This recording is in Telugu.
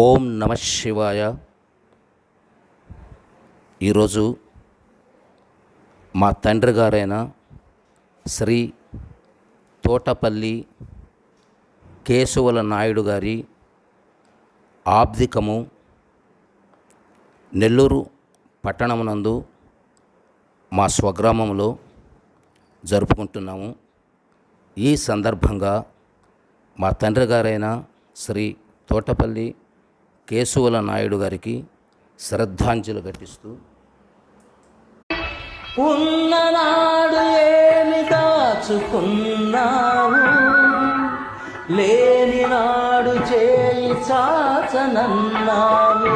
ఓం నమ శివాయ. ఈరోజు మా తండ్రి గారైన శ్రీ తోటపల్లి కేశవుల నాయుడు గారి ఆబ్దికము నెల్లూరు పట్టణమునందు మా స్వగ్రామంలో జరుపుకుంటున్నాము. ఈ సందర్భంగా మా తండ్రి గారైన శ్రీ తోటపల్లి కేశవుల నాయుడు గారికి శ్రద్ధాంజలి ఘటిస్తూ ఉన్ననాడు ఏమి దాచుకున్నావు? లేని నాడు చేయి చాచనన్నావు.